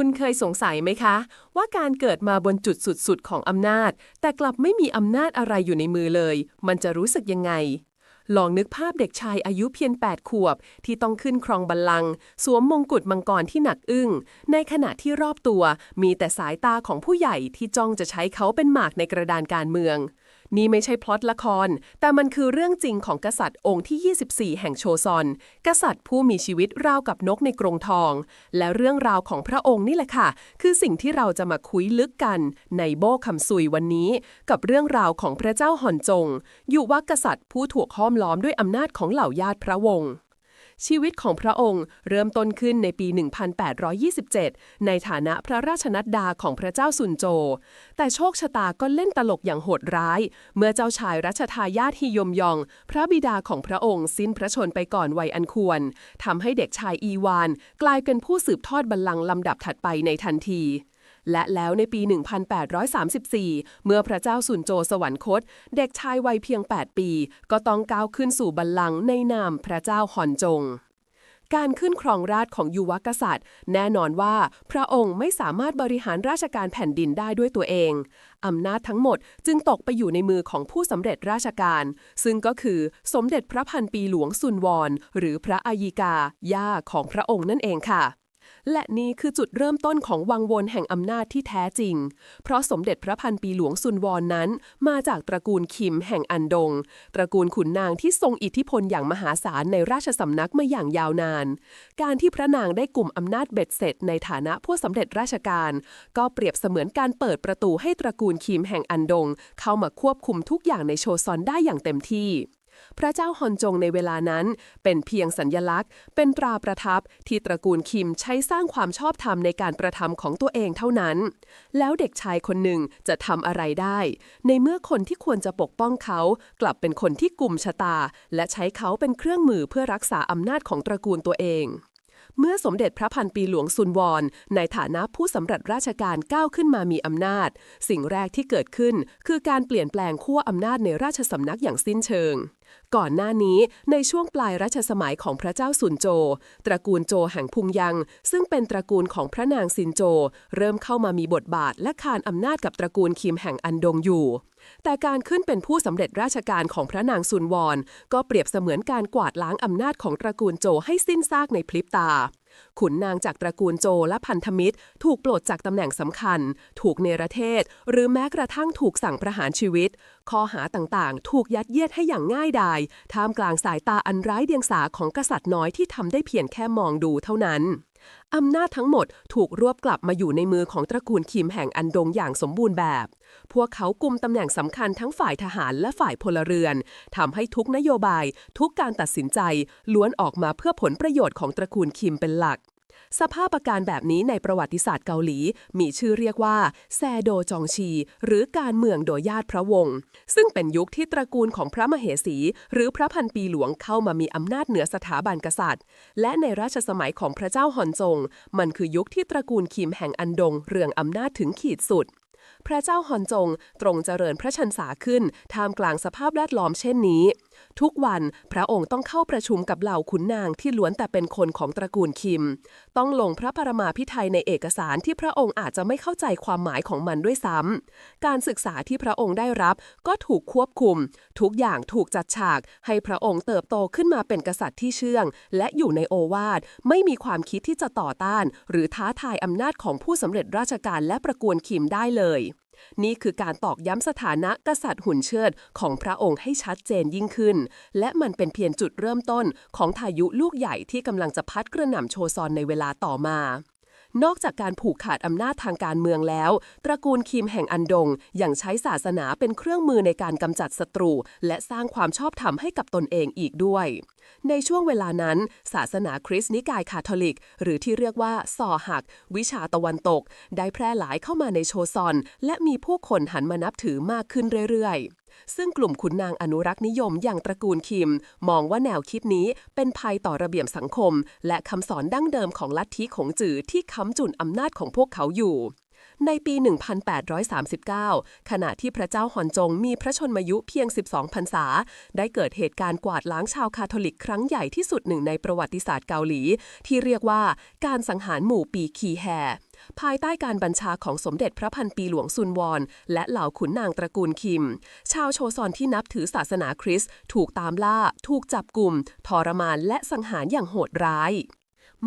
คุณเคยสงสัยไหมคะ ว่าการเกิดมาบนจุดสุดๆ ของอำนาจ แต่กลับไม่มีอำนาจอะไรอยู่ในมือเลย มันจะรู้สึกยังไง ลองนึกภาพเด็กชายอายุเพียง 8 ขวบ ที่ต้องขึ้นครองบัลลังก์สวมมงกุฎมังกรที่หนักอึ้ง ในขณะที่รอบตัวมีแต่สายตาของผู้ใหญ่ที่จ้องจะใช้เขาเป็นหมากในกระดานการเมือง นี่ไม่ใช่พล็อตละคร แต่มันคือเรื่องจริงของกษัตริย์องค์ที่ 24 แห่งโชซอน กษัตริย์ผู้มีชีวิตราวกับนกในกรงทอง และเรื่องราวของพระองค์นี่แหละค่ะ คือสิ่งที่เราจะมาคุยลึกกันในโบคำซุยวันนี้ กับเรื่องราวของพระเจ้าหอนจง อยู่ว่ากษัตริย์ผู้ถูกห้อมล้อมด้วยอำนาจของเหล่าญาติพระวงศ์ ชีวิตของพระองค์เริ่มต้นขึ้นในปี 1827 ในฐานะพระราชนัดดาของพระเจ้าซุนโจ แต่โชคชะตาก็เล่นตลกอย่างโหดร้าย เมื่อเจ้าชายรัชทายาทฮิยมยอง พระบิดาของพระองค์สิ้นพระชนไปก่อนวัยอันควรทำให้เด็กชายอีวาน กลายเป็นผู้สืบทอดบัลลังก์ลำดับถัดไปในทันที และแล้วในปี 1834 เมื่อพระเจ้าสุนโจสวรรคต เด็กชายวัยเพียง 8 ปี ก็ต้องก้าวขึ้นสู่บัลลังก์ในนามพระเจ้าฮอนจง การขึ้นครองราชย์ของยุวกษัตริย์ แน่นอนว่าพระองค์ไม่สามารถบริหารราชการแผ่นดินได้ด้วยตัวเอง อำนาจทั้งหมดจึงตกไปอยู่ในมือของผู้สำเร็จราชการ ซึ่งก็คือสมเด็จพระพันปีหลวงซุนวอนหรือพระอายิกา ย่าของพระองค์นั่นเองค่ะ และนี่คือจุดเริ่มต้นของวังวนแห่งอำนาจที่แท้จริง เพราะสมเด็จพระพันปีหลวงซุนวอนนั้น มาจากตระกูลคิมแห่งอันดง ตระกูลขุนนางที่ทรงอิทธิพลอย่างมหาศาลในราชสำนักมาอย่างยาวนาน การที่พระนางได้กลุ่มอำนาจเบ็ดเสร็จในฐานะผู้สำเร็จราชการ ก็เปรียบเสมือนการเปิดประตูให้ตระกูลคิมแห่งอันดง เข้ามาควบคุมทุกอย่างในโชซอนได้อย่างเต็มที่ พระเจ้าฮอนจงในเวลานั้น เป็นเพียงสัญญลักษณ์ เป็นตราประทับที่ตระกูลคิมใช้สร้างความชอบธรรมในการประทำของตัวเองเท่านั้น แล้วเด็กชายคนหนึ่งจะทำอะไรได้ ในเมื่อคนที่ควรจะปกป้องเขา กลับเป็นคนที่กลุ่มชะตา และใช้เขาเป็นเครื่องมือเพื่อรักษาอำนาจของตระกูลตัวเองเมื่อสมเด็จพระพันปีหลวงซุนวอนในฐานะผู้สำเร็จราชการก้าวขึ้นมามีอำนาจ สิ่งแรกที่เกิดขึ้น คือการเปลี่ยนแปลงขั้วอำนาจในราชสำนักอย่างสิ้นเชิง ก่อนหน้านี้ในช่วงปลายรัชสมัยของพระเจ้าซุนโจ ตระกูลโจแห่งพุงยัง ซึ่งเป็นตระกูลของพระนางซินโจ เริ่มเข้ามามีบทบาทและคานอำนาจกับตระกูลคิมแห่งอันดงอยู่ แต่การขึ้นเป็นผู้สำเร็จราชการของพระนางซุนวอนก็เปรียบเสมือนการกวาดล้างอำนาจของตระกูลโจให้สิ้นซากในพริบตา ขุนนางจากตระกูลโจและพันธมิตร ถูกปลดจากตำแหน่งสำคัญ ถูกเนรเทศ หรือแม้กระทั่งถูกสั่งประหารชีวิต ข้อหาต่างๆ ถูกยัดเยียดให้อย่างง่ายดาย ท่ามกลางสายตาอันร้ายเดียงสาของกษัตริย์น้อยที่ทำได้เพียงแค่มองดูเท่านั้น อำนาจทั้งหมดถูกรวบกลับมาอยู่ในมือของตระกูลคิมแห่งอันดงอย่างสมบูรณ์แบบ พวกเขากุมตำแหน่งสำคัญทั้งฝ่ายทหารและฝ่ายพลเรือนทำให้ทุกนโยบาย ทุกการตัดสินใจ ล้วนออกมาเพื่อผลประโยชน์ของตระกูลคิมเป็นหลัก สภาพอาการแบบนี้ในประวัติศาสตร์เกาหลี มีชื่อเรียกว่า แซโดจองชี หรือการเมืองโดยญาติพระวงศ์ซึ่งเป็นยุคที่ตระกูลของพระมเหสี หรือพระพันปีหลวงเข้ามามีอำนาจเหนือสถาบันกษัตริย์ และในราชสมัยของพระเจ้าฮอนจง มันคือยุคที่ตระกูลคิมแห่งอันดง เรืองอำนาจถึงขีดสุดพระเจ้าฮอนจงตรงเจริญพระชันษาขึ้นท่ามกลางสภาพแวดล้อมเช่นนี้ ทุกวันพระองค์ต้องเข้าประชุมกับเหล่าขุนนางที่ล้วนแต่เป็นคนของตระกูลคิม ต้องลงพระปรมาภิไธยในเอกสารที่พระองค์อาจจะไม่เข้าใจความหมายของมันด้วยซ้ำการศึกษาที่พระองค์ได้รับก็ถูกควบคุม ทุกอย่างถูกจัดฉาก ให้พระองค์เติบโตขึ้นมาเป็นกษัตริย์ที่เชื่อง และอยู่ในโอวาทไม่มีความคิดที่จะต่อต้าน หรือท้าทายอำนาจของผู้สำเร็จราชการและประกวนคิมได้เลย นี่คือการตอกย้ำสถานะกษัตริย์หุ่นเชิดของพระองค์ให้ชัดเจนยิ่งขึ้น และมันเป็นเพียงจุดเริ่มต้นของพายุลูกใหญ่ที่กำลังจะพัดกระหน่ำโชซอนในเวลาต่อมา นอกจากการผูกขาดอำนาจทางการเมืองแล้ว ตระกูลคิมแห่งอันดงยังใช้ศาสนาเป็นเครื่องมือในการกำจัดศัตรู และสร้างความชอบธรรมให้กับตนเองอีกด้วย ในช่วงเวลานั้น ศาสนาคริสต์นิกายคาทอลิก หรือที่เรียกว่าซอหัก วิชาตะวันตก ได้แพร่หลายเข้ามาในโชซอน และมีผู้คนหันมานับถือมากขึ้นเรื่อยๆ ซึ่งกลุ่มขุนนางอนุรักษ์นิยมอย่างตระกูลคิม มองว่าแนวคิดนี้เป็นภัยต่อระเบียบสังคม และคำสอนดั้งเดิมของลัทธิของจือที่ค้ำจุนอำนาจของพวกเขาอยู่ในปี 1839 ขณะที่พระเจ้าฮอนจงมีพระชนมายุเพียง 12 พรรษา ได้เกิดเหตุการณ์กวาดล้างชาวคาทอลิกครั้งใหญ่ที่สุดหนึ่งในประวัติศาสตร์เกาหลี ที่เรียกว่าการสังหารหมู่ปีคีแฮ ภายใต้การบัญชาของสมเด็จพระพันปีหลวงซุนวอน และเหล่าขุนนางตระกูลคิม ชาวโชซอนที่นับถือศาสนาคริสต์ถูกตามล่า ถูกจับกลุ่ม ทรมานและสังหารอย่างโหดร้าย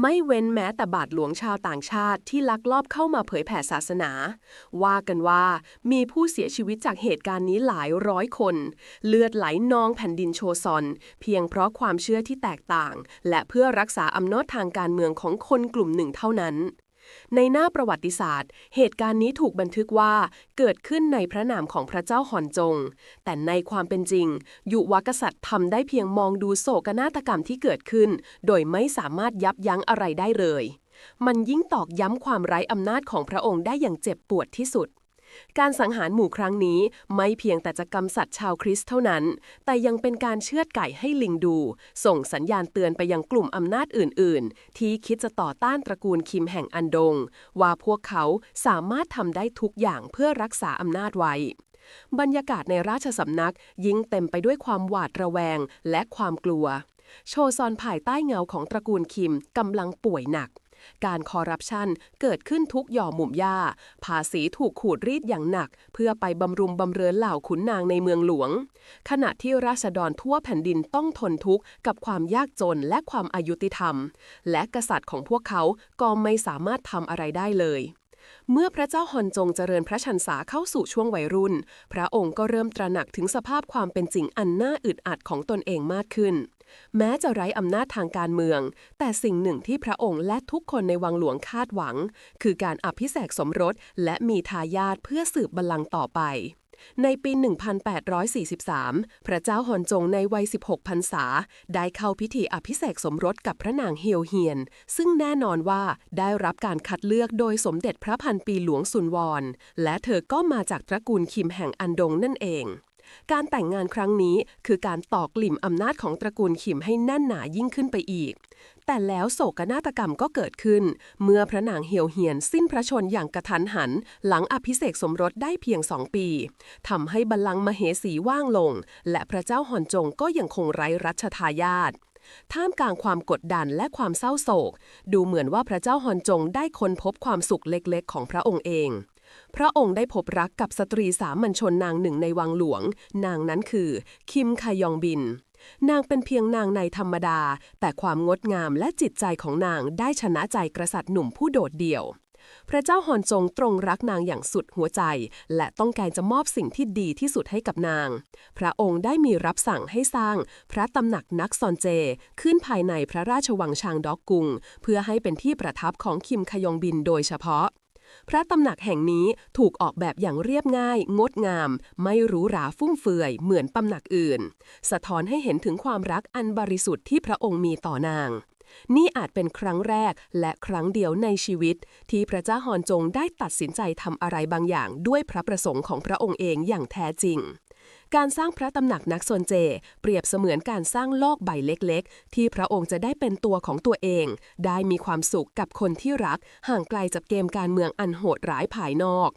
ไม่เว้นแม้แต่บาทหลวงชาวต่างชาติที่ลักลอบเข้ามาเผยแผ่ศาสนา ว่ากันว่ามีผู้เสียชีวิตจากเหตุการณ์นี้หลายร้อยคน เลือดไหลนองแผ่นดินโชซอน เพียงเพราะความเชื่อที่แตกต่าง และเพื่อรักษาอำนาจทางการเมืองของคนกลุ่มหนึ่งเท่านั้น ในหน้าประวัติศาสตร์ เหตุการณ์นี้ถูกบันทึกว่าเกิดขึ้นในพระนามของพระเจ้าหอนจง แต่ในความเป็นจริง ยุวกษัตริย์ทำได้เพียงมองดูโศกนาฏกรรมที่เกิดขึ้น โดยไม่สามารถยับยั้งอะไรได้เลย มันยิ่งตอกย้ำความไร้อำนาจของพระองค์ได้อย่างเจ็บปวดที่สุด การสังหารหมู่ครั้งนี้ไม่เพียงแต่จะกำสัดชาวคริสต์เท่านั้น แต่ยังเป็นการเชือดไก่ให้ลิงดู ส่งสัญญาณเตือนไปยังกลุ่มอำนาจอื่น ๆ ที่คิดจะต่อต้านตระกูลคิมแห่งอันดง ว่าพวกเขาสามารถทำได้ทุกอย่างเพื่อรักษาอำนาจไว้บรรยากาศในราชสำนักยิ่งเต็มไปด้วยความหวาดระแวงและความกลัว โชซอนภายใต้เงาของตระกูลคิมกำลังป่วยหนัก การคอร์รัปชันเกิดขึ้นทุกหย่อมมุมย่า ภาษีถูกขูดรีดอย่างหนัก เพื่อไปบำรุงบำเรอเหล่าขุนนางในเมืองหลวง ขณะที่ราษฎรทั่วแผ่นดินต้องทนทุกข์กับความยากจนและความอายุติธรรม และกษัตริย์ของพวกเขาก็ไม่สามารถทำอะไรได้เลย เมื่อพระเจ้าฮอนจงเจริญพระชันษาเข้าสู่ช่วงวัยรุ่น พระองค์ก็เริ่มตระหนักถึงสภาพความเป็นจริงอันน่าอึดอัดของตนเองมากขึ้น แม้จะไร้อำนาจทางการเมือง แต่สิ่งหนึ่งที่พระองค์และทุกคนในวังหลวงคาดหวัง คือการอภิเษกสมรสและมีทายาทเพื่อสืบบัลลังก์ต่อไป ในปี 1843 พระเจ้าฮอนจงในวัย 16 พรรษา ได้เข้าพิธีอภิเษกสมรสกับพระนางเฮียวเฮียน ซึ่งแน่นอนว่าได้รับการคัดเลือกโดยสมเด็จพระพันปีหลวงซุนวอนและเธอก็มาจากตระกูลคิมแห่งอันดงนั่นเองการแต่งงานครั้งนี้คือการตอกกลิ่มอำนาจของตระกูลขิมให้แน่นหนายิ่งขึ้นไปอีก แต่แล้วโศกนาฏกรรมก็เกิดขึ้น เมื่อพระนางเฮียวเฮียนสิ้นพระชนอย่างกระทันหัน หลังอภิเษกสมรสได้เพียงสองปีทำให้บัลลังก์มเหสีว่างลง และพระเจ้าฮอนจงก็ยังคงไร้รัชทายาทท่ามกลางความกดดันและความเศร้าโศก ดูเหมือนว่าพระเจ้าฮอนจงได้ค้นพบความสุขเล็กๆ ของพระองค์เอง พระองค์ได้พบรักกับสตรีสามัญชนนางหนึ่งในวังหลวง นางนั้นคือ คิมคายองบิน นางเป็นเพียงนางในธรรมดา แต่ความงดงามและจิตใจของนางได้ชนะใจกษัตริย์หนุ่มผู้โดดเดี่ยว พระเจ้าฮอนจงตรงรักนางอย่างสุดหัวใจ และต้องการจะมอบสิ่งที่ดีที่สุดให้กับนาง พระองค์ได้มีรับสั่งให้สร้าง พระตำหนักนักซอนเจ ขึ้นภายในพระราชวังชางดอกกุง เพื่อให้เป็นที่ประทับของคิมคยองบินโดยเฉพาะ พระตำหนักแห่งนี้ถูกออกแบบอย่างเรียบง่าย งดงาม ไม่หรูหราฟุ่มเฟือย เหมือนตำหนักอื่น สะท้อนให้เห็นถึงความรักอันบริสุทธิ์ที่พระองค์มีต่อนาง นี่อาจเป็นครั้งแรกและครั้งเดียวในชีวิต ที่พระเจ้าฮอนจงได้ตัดสินใจทำอะไรบางอย่างด้วยพระประสงค์ของพระองค์เองอย่างแท้จริง การสร้างพระตำหนักนักซนเจ เปรียบเสมือนการสร้างโลกใบเล็กๆ ที่พระองค์จะได้เป็นตัวของตัวเอง ได้มีความสุขกับคนที่รัก ห่างไกลจากเกมการเมืองอันโหดร้ายภายนอก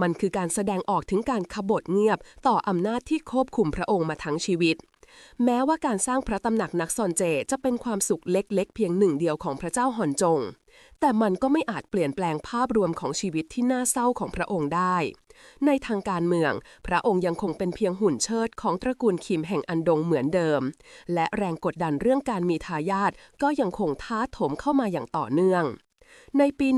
มันคือการแสดงออกถึงการขบฏเงียบ ต่ออำนาจที่ควบคุมพระองค์มาทั้งชีวิตแม้ว่าการสร้างพระตำหนักนักซอนเจจะเป็นความสุขเล็กๆ เพียงหนึ่งเดียวของพระเจ้าหอนจง แต่มันก็ไม่อาจเปลี่ยนแปลงภาพรวมของชีวิตที่น่าเศร้าของพระองค์ได้ ในทางการเมือง พระองค์ยังคงเป็นเพียงหุ่นเชิดของตระกูลคิมแห่งอันดงเหมือนเดิม และแรงกดดันเรื่องการมีทายาทก็ยังคงท้าโถมเข้ามาอย่างต่อเนื่อง ในปี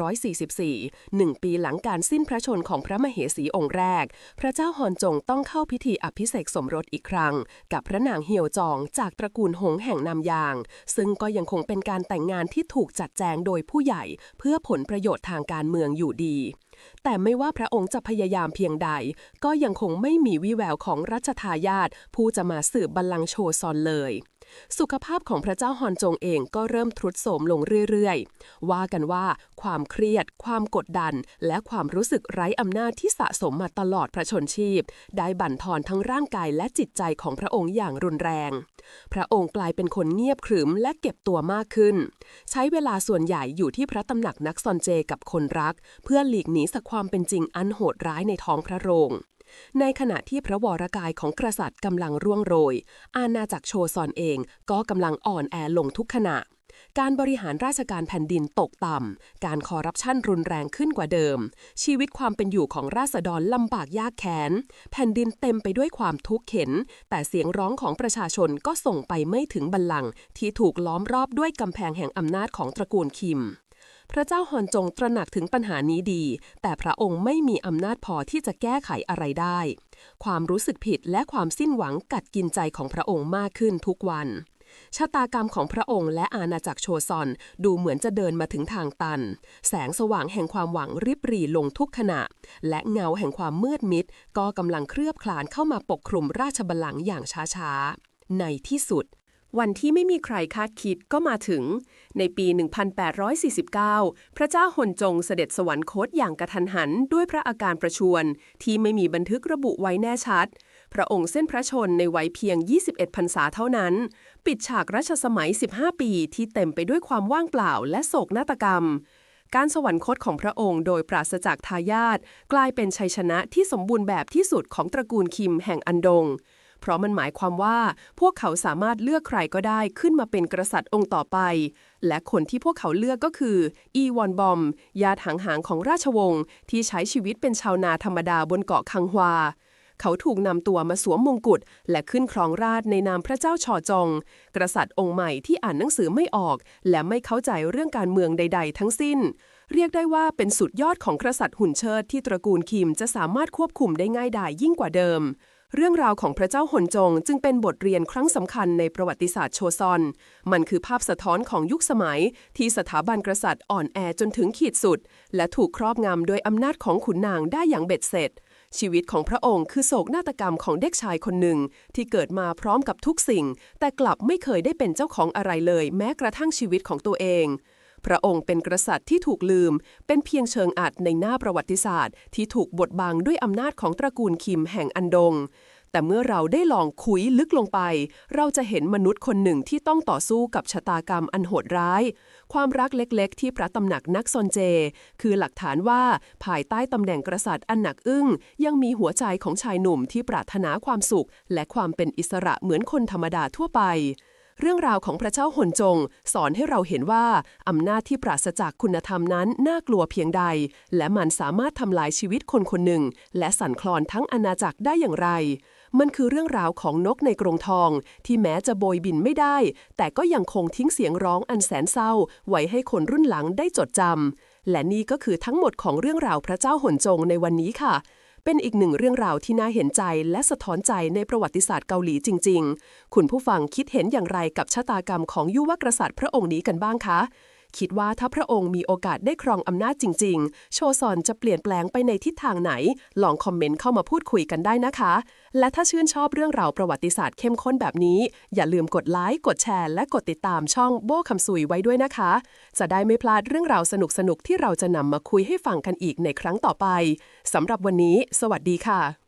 1844 หนึ่งปีหลังการสิ้นพระชนของพระมเหสีองค์แรก พระเจ้าฮอนจงต้องเข้าพิธีอภิเษกสมรสอีกครั้ง กับพระนางเฮียวจองจากตระกูลหงแห่งนามยาง ซึ่งก็ยังคงเป็นการแต่งงานที่ถูกจัดแจงโดยผู้ใหญ่ เพื่อผลประโยชน์ทางการเมืองอยู่ดี แต่ไม่ว่าพระองค์จะพยายามเพียงใด ก็ยังคงไม่มีวิแววของรัชทายาทผู้จะมาสืบบัลลังก์โชซอนเลย สุขภาพของพระเจ้าฮอนจงเองก็เริ่มทรุดโทรมลงเรื่อยๆ ว่ากันว่าความเครียด ความกดดัน และความรู้สึกไร้อำนาจที่สะสมมาตลอดพระชนชีพ ได้บั่นทอนทั้งร่างกายและจิตใจของพระองค์อย่างรุนแรง พระองค์กลายเป็นคนเงียบขรึมและเก็บตัวมากขึ้น ใช้เวลาส่วนใหญ่อยู่ที่พระตำหนักนักซอนเจกับคนรัก เพื่อหลีกหนีสักความเป็นจริงอันโหดร้ายในท้องพระโรง ในขณะที่พระวรกายของกษัตริย์กำลังร่วงโรย อาณาจักรโชซอนเองก็กำลังอ่อนแอลงทุกขณะ การบริหารราชการแผ่นดินตกต่ำ การคอร์รัปชันรุนแรงขึ้นกว่าเดิม ชีวิตความเป็นอยู่ของราษฎรลำบากยากแค้น แผ่นดินเต็มไปด้วยความทุกข์เข็น แต่เสียงร้องของประชาชนก็ส่งไปไม่ถึงบัลลังก์ที่ถูกล้อมรอบด้วยกำแพงแห่งอำนาจของตระกูลคิม พระเจ้าฮอนจงตระหนักถึงปัญหานี้ดี แต่พระองค์ไม่มีอำนาจพอที่จะแก้ไขอะไรได้ ความรู้สึกผิดและความสิ้นหวังกัดกินใจของพระองค์มากขึ้นทุกวัน ชะตากรรมของพระองค์และอาณาจักรโชซอนดูเหมือนจะเดินมาถึงทางตัน แสงสว่างแห่งความหวังริบหรี่ลงทุกขณะ และเงาแห่งความมืดมิด ก็กำลังเคลือบคลานเข้ามาปกคลุมราชบัลลังก์อย่างช้าๆ ในที่สุด วันที่ไม่มีใครคาดคิดก็มาถึง ในปี 1849 พระเจ้าหนจงเสด็จสวรรคตอย่างกระทันหันด้วยพระอาการประชวรที่ไม่มีบันทึกระบุไว้แน่ชัด พระองค์เส้นพระชนในวัยเพียง 21พรรษาเท่านั้น ปิดฉากรัชสมัย 15 ปีที่เต็มไปด้วยความว่างเปล่าและโศกนาฏกรรม การสวรรคตของพระองค์โดยปราศจากทายาทกลายเป็นชัยชนะที่สมบูรณ์แบบที่สุดของตระกูลคิมแห่งอันดง เพราะมันหมายความว่าพวกเขาสามารถเลือกใครก็ได้ขึ้นมาเป็นกษัตริย์องค์ต่อไป และคนที่พวกเขาเลือกก็คืออีวอนบอม ญาติหางของราชวงศ์ที่ใช้ชีวิตเป็นชาวนาธรรมดาบนเกาะคังฮวาเขาถูกนำตัวมาสวมมงกุฎและขึ้นครองราชในนามพระเจ้าชอจงกษัตริย์องค์ใหม่ที่อ่านหนังสือไม่ออก และไม่เข้าใจเรื่องการเมืองใด ๆ ทั้งสิ้น เรียกได้ว่าเป็นสุดยอดของกษัตริย์หุ่นเชิดที่ตระกูลคิมจะสามารถควบคุมได้ง่ายดายยิ่งกว่าเดิม เรื่องราวของพระเจ้าหนจง จึงเป็นบทเรียนครั้งสำคัญในประวัติศาสตร์โชซอน มันคือภาพสะท้อนของยุคสมัย ที่สถาบันกษัตริย์อ่อนแอจนถึงขีดสุด และถูกครอบงำโดยอำนาจของขุนนางได้อย่างเบ็ดเสร็จ ชีวิตของพระองค์คือโศกนาฏกรรมของเด็กชายคนหนึ่ง ที่เกิดมาพร้อมกับทุกสิ่ง แต่กลับไม่เคยได้เป็นเจ้าของอะไรเลย แม้กระทั่งชีวิตของตัวเอง พระองค์เป็นกษัตริย์ที่ถูกลืม เป็นเพียงเชิงอัดในหน้าประวัติศาสตร์ ที่ถูกบดบังด้วยอำนาจของตระกูลคิมแห่งอันดง แต่เมื่อเราได้ลองคุยลึกลงไป เราจะเห็นมนุษย์คนหนึ่งที่ต้องต่อสู้กับชะตากรรมอันโหดร้าย ความรักเล็กๆ ที่พระตำหนักนักซอนเจ คือหลักฐานว่าภายใต้ตำแหน่งกษัตริย์อันหนักอึ้ง ยังมีหัวใจของชายหนุ่มที่ปรารถนาความสุข และความเป็นอิสระเหมือนคนธรรมดาทั่วไป เรื่องราวของพระเจ้าหนจง สอนให้เราเห็นว่า อำนาจที่ปราศจากคุณธรรมนั้นน่ากลัวเพียงใด และมันสามารถทำลายชีวิตคนคนหนึ่ง และสั่นคลอนทั้งอาณาจักรได้อย่างไร มันคือเรื่องราวของนกในกรงทอง ที่แม้จะโบยบินไม่ได้ แต่ก็ยังคงทิ้งเสียงร้องอันแสนเศร้า ไว้ให้คนรุ่นหลังได้จดจำและนี่ก็คือทั้งหมดของเรื่องราวพระเจ้าหนจงในวันนี้ค่ะ เป็นอีกหนึ่งเรื่องราวที่น่าเห็นใจและสะท้อนใจในประวัติศาสตร์เกาหลีจริง ๆ คุณผู้ฟังคิดเห็นอย่างไรกับชะตากรรมของยุวกษัตริย์พระองค์นี้กันบ้างคะ คิดว่าถ้าพระองค์มีโอกาสได้ครองอำนาจจริง ๆ โชซอนจะเปลี่ยนแปลงไปในทิศทางไหน ลองคอมเมนต์เข้ามาพูดคุยกันได้นะคะ และถ้าชื่นชอบเรื่องราวประวัติศาสตร์เข้มข้นแบบนี้ อย่าลืมกดไลค์ กดแชร์ และกดติดตามช่องโบ้คำสุยไว้ด้วยนะคะ จะได้ไม่พลาดเรื่องราวสนุกๆที่เราจะนำมาคุยให้ฟังกันอีกในครั้งต่อไปสำหรับวันนี้ สวัสดีค่ะ